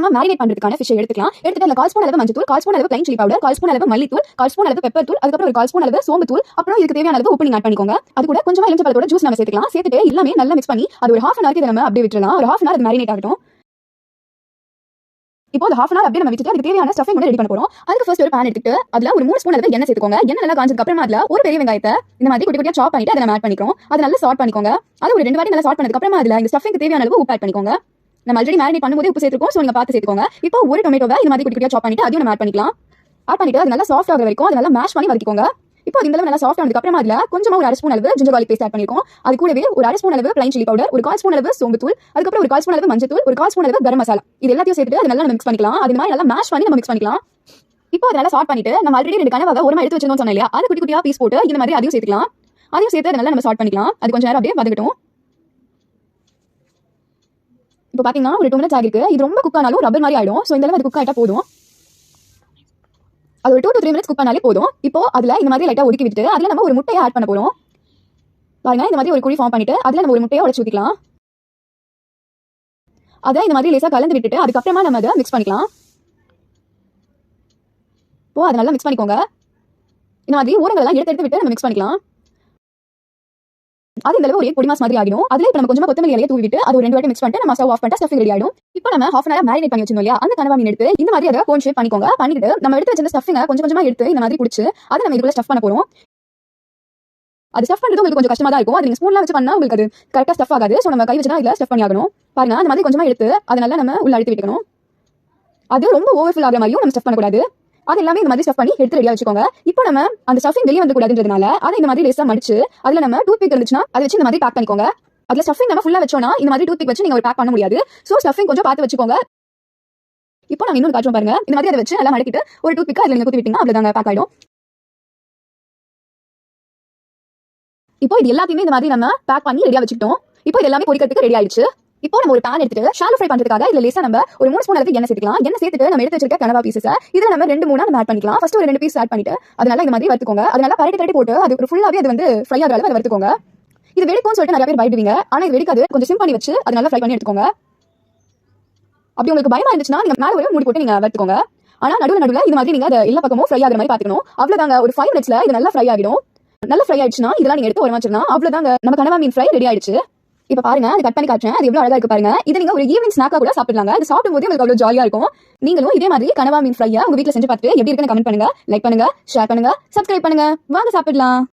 நம்ம மேரினேட் பண்றதுக்கான ஃபிஷ் எடுத்துக்கலாம். எடுத்துட்டு அதுல கால் ஸ்பூன் அளவு மஞ்சள் தூள் கால் ஸ்பூன் அளவு பிளைன் சில்லி பவுடர் கால் ஸ்பூன் அளவு மல்லித்தூள் கால் ஸ்பூன் அளவு பெப்பர் தூள் அதுக்கப்புறம் ஒரு கால் ஸ்பூன் அளவு சோம்பு தூள் அப்புறம் இதுக்கு தேவையான அளவு உப்பு நீங்க ஆட் பண்ணிக்கோங்க. அது கூட கொஞ்சமா எலுமிச்சை பழத்தோட ஜூஸ் நம்ம சேர்த்துக்கலாம். சேர்த்துட்டு எல்லாமே நல்லா மிக்ஸ் பண்ணி அது ஒரு ஹாஃப் அன் ஹவருக்கு நம்ம அப்படியே விட்டுலாம் ஒரு ஹாஃப் அன் ஹவர் மேரினேட் ஆகட்டும். இப்போ அது ஹாஃப் அன் ஹவர் அப்படியே நம்ம வச்சுட்டு அதுக்கு தேவையான ஸ்டஃபிங் மட்டும் ரெடி பண்ண போறோம். அதுக்கு ஃபர்ஸ்ட் ஒரு பேன் எடுத்துட்டு அதுல ஒரு மூணு ஸ்பூன் அளவு எண்ணெய் சேர்த்துக்கோங்க. எண்ணெய் நல்லா காஞ்சதுக்கு அப்புறமா அதுல ஒரு பெரிய வெங்காயத்தை இந்த மாதிரி குட்டி குட்டியா சாப் பண்ணிட்டு அதை நம்ம ஆட் பண்ணிக்கிறோம். அதை நல்லா சாட் பண்ணிக்கோங்க. அது ஒரு ரெண்டு வாட்டி நல்லா சாட் பண்ணதுக்கு அப்புறமா அதுல இந்த ஸ்டஃபிங்க்கு தேவையான அளவு உப்பு ஆட் பண்ணிக்கோங்க. நம்ம ஆல்ரெடி மேரினேட் பண்ணும்போது உப்பு சேர்த்துக்கோம் ஸோ நீங்க பார்த்து சேர்த்துக்கோங்க. இப்போ ஒரு டொமேட்டோவை இந்த மாதிரி குட்டி குட்டியா சாப் பண்ணிட்டு அதையும் நம்ம ஆட் பண்ணிக்கலாம். ஆட் பண்ணிட்டு அது நல்லா சாஃப்ட் ஆகிற வரைக்கும் அது நல்லா மேஷ் பண்ணி வதக்கிக்கோங்க. இப்போ அது இந்த அளவு நல்லா சாஃப்ட் ஆனதுக்கு அப்புறமா அதுல கொஞ்சமா ஒரு அரை ஸ்பூன் அளவு ஜிஞ்சர் garlic பேஸ்ட் ஆட் பண்ணிருக்கோம். அது கூடவே ஒரு அரை ஸ்பூன் அளவு பிளைன் சில்லி பவுடர் ஒரு கால் ஸ்பூன் அளவு சோம்பு தூள் அதுக்கப்புறம் ஒரு கால் ஸ்பூன் அளவு மஞ்சள் தூள் ஒரு கால் ஸ்பூன் அளவு கரம் மசாலா. இது எல்லாத்தையும் சேர்த்துட்டு அது நல்லா மிக்ஸ் பண்ணிக்கலாம். அது மாதிரி நல்லா மேஷ் பண்ணி நம்ம மிக்ஸ் பண்ணிக்கலாம். இப்போ அதை நல்லா சாட் பண்ணிட்டு நம்ம ஆல்ரெடி ரெண்டு கனவாக ஒரு எடுத்து வச்சிருந்தோம் சொன்னா இல்லையா? அது குட்டி குட்டியா பீஸ் போட்டு இந்த மாதிரி அதையும் சேர்த்துக்கலாம். அதையும் சேர்த்து அதை நல்லா நம்ம சாட் பண்ணிக்கலாம். அது கொஞ்சம் நேரம் அப்படியே வதக்கட்டும். இப்போ பார்த்தீங்கன்னா ஒரு டூ மினிட்ஸ் ஆகிருக்கு இது ரொம்ப குக் ஆனாலும் ரப்பர் மாதிரி ஆயிடும். ஸோ இந்த அளவு அது குக் ஆகிட்டா போதும். அது ஒரு two to three minutes cook பண்ணாலே போதும். இப்போ அதில் இந்த மாதிரி லைட்டாக ஒதுக்கி விட்டுட்டு அதில் நம்ம ஒரு முட்டையை ஆட் பண்ண போகிறோம் பாருங்க இந்த மாதிரி ஒரு குழி ஃபார்ம் பண்ணிட்டு அதில் நம்ம ஒரு முட்டையை உடச்சு ஊற்றிக்கலாம் அதை இந்த மாதிரி லேசாக கலந்து விட்டுட்டு அதுக்கப்புறமா நம்ம அதை மிக்ஸ் பண்ணிக்கலாம். இப்போ அதை நல்லா மிக்ஸ் பண்ணிக்கோங்க. இந்த மாதிரி ஊரங்கள்லாம் எடுத்து எடுத்து விட்டு நம்ம மிக்ஸ் பண்ணிக்கலாம். அது இந்த அளவு ஒரு பொடிமாஸ் மாதிரி ஆகிடும். அதுல இப்போ நம்ம கொஞ்சமா கொத்தமல்லி இலையை தூவி விட்டு அது ஒரு ரெண்டு வாட்டி மிக்ஸ் பண்ணிட்டு நம்ம ஸ்டவ் ஆஃப் பண்ணிட்டு ஸ்டஃபிங் ரெடி ஆயிடும். இப்போ நம்ம ஹாஃப் அன் ஹவர் மேரினேட் பண்ணி வச்சிருந்தோம் இல்லையா? அந்த கனவா மீன் எடுத்து இந்த மாதிரி அதை கோன் ஷேப் பண்ணிக்கோங்க. பண்ணிட்டு நம்ம எடுத்து வச்சிருந்த ஸ்டஃபிங்க கொஞ்சம் கொஞ்சமா எடுத்து இந்த மாதிரி பிடிச்சி அதை நம்ம இதுக்குள்ள ஸ்டஃப் பண்ண போறோம். அது ஸ்டஃப் பண்றது உங்களுக்கு கொஞ்சம் கஷ்டமா தான் இருக்கும். அது நீங்க ஸ்பூன்லாம் வச்சு பண்ணா உங்களுக்கு அது கரெக்டா ஸ்டஃப் ஆகாது. ஸோ நம்ம கை வச்சு தான் இதுல ஸ்டஃப் பண்ணி ஆகணும். பாருங்க அந்த மாதிரி கொஞ்சமா எடுத்து அதனால நம்ம உள்ள அழுத்தி விட்டுக்கணும். அது ரொம்ப ஓவர்ஃபில் ஆகிற மாதிரியும் நம்ம ஸ்டஃப் பண்ணக்கூடாது. அது எல்லாமே இந்த மாதிரி ஸ்டஃப் பண்ணி எடுத்து ரெடியா வச்சுக்கோங்க. இப்போ நம்ம அந்த ஸ்டஃபிங் வெளியே வந்து கூடாதுன்றதுனால அதை இந்த மாதிரி லேசா மடிச்சு அதுல நம்ம டூத் பிக் இருந்துச்சுன்னா அதை வச்சு இந்த மாதிரி பேக் பண்ணிக்கோங்க. அதுல ஸ்டஃபிங் நம்ம ஃபுல்லா வச்சோம்னா இந்த மாதிரி டூத் பிக் வச்சு நீங்க ஒரு பேக் பண்ண முடியாது. ஸோ ஸ்டஃபிங் கொஞ்சம் பார்த்து வச்சுக்கோங்க. இப்போ நாங்க இன்னொரு காட்டுறோம் பாருங்க. இந்த மாதிரி அதை வச்சு நல்லா மடக்கிட்டு ஒரு டூத் பிக் அதுல நீங்க குத்தி விட்டீங்கன்னா அவ்வளவுதாங்க பேக் ஆயிடும். இப்போ இது எல்லாத்தையுமே இந்த மாதிரி நம்ம பேக் பண்ணி ரெடியா வச்சுக்கிட்டோம். இப்போ இது எல்லாமே பொறிக்கிறதுக்கு ரெடி ஆயிடுச்சு. இப்போ நம்ம ஒரு பேன் எடுத்துட்டு ஷாலோ ஃப்ரை பண்றதுக்காக இதுல லேசா நம்ம ஒரு மூணு ஸ்பூன் அளவுக்கு எண்ணெய் சேர்த்துக்கலாம். எண்ணெய் சேர்த்துட்டு நம்ம எடுத்து வச்சிருக்க கனவா பீசஸ் இதுல நம்ம ரெண்டு மூணா நம்ம ஆட் பண்ணிக்கலாம். ஃபர்ஸ்ட் ஒரு ரெண்டு பீஸ் ஆட் பண்ணிட்டு அதனால இந்த மாதிரி வறுத்துக்கோங்க. அதனால பரட்டி தட்டி போட்டு அது ஒரு ஃபுல்லாவே அது வந்து ஃப்ரை ஆகிற அளவு வறுத்துக்கோங்க. இது வெடிக்கும்னு சொல்லிட்டு நிறைய பேர் பயப்படுவீங்க. ஆனா இது வெடிக்காது. கொஞ்சம் சிம் பண்ணி வச்சு அதனால ஃப்ரை பண்ணி எடுத்துக்கோங்க. அப்படி உங்களுக்கு பயமா இருந்துச்சுன்னா நீங்க மேல ஒரு மூடி போட்டு நீங்க வறுத்துக்கோங்க. ஆனா நடுவில் நடுவில் இது மாதிரி நீங்க அதை எல்லா பக்கமும் ஃப்ரை ஆகிற மாதிரி பாத்துக்கணும் அவ்வளவுதாங்க. ஒரு ஃபைவ் மினிட்ஸ்ல இது நல்லா ஃப்ரை ஆகிடும். நல்லா ஃப்ரை ஆயிடுச்சுன்னா இதெல்லாம் நீங்க எடுத்து உரமாச்சுன்னா அவ்வளவுதாங்க. நம்ம கனவா மீன் ஃப்ரை ரெடி ஆயிடுச்சு. இப்ப பாருங்க அது கட் பண்ணி காட்டுறேன். அது எவ்வளவு அழகா இருக்கு பாருங்க. இது நீங்க ஒரு ஈவினிங் ஸ்நாக்கா கூட சாப்பிடலாங்க. அது சாப்பிடும் போது உங்களுக்கு அவ்வளவு ஜாலியா இருக்கும். நீங்களும் இதே மாதிரி கனவா மீன் ஃப்ரையா உங்க வீட்ல செஞ்சு பார்த்துட்டு எப்படி இருக்குன்னு கமெண்ட் பண்ணுங்க. லைக் பண்ணுங்க ஷேர் பண்ணுங்க சப்ஸ்கிரைப் பண்ணுங்க. வாங்க சாப்பிடலாம்.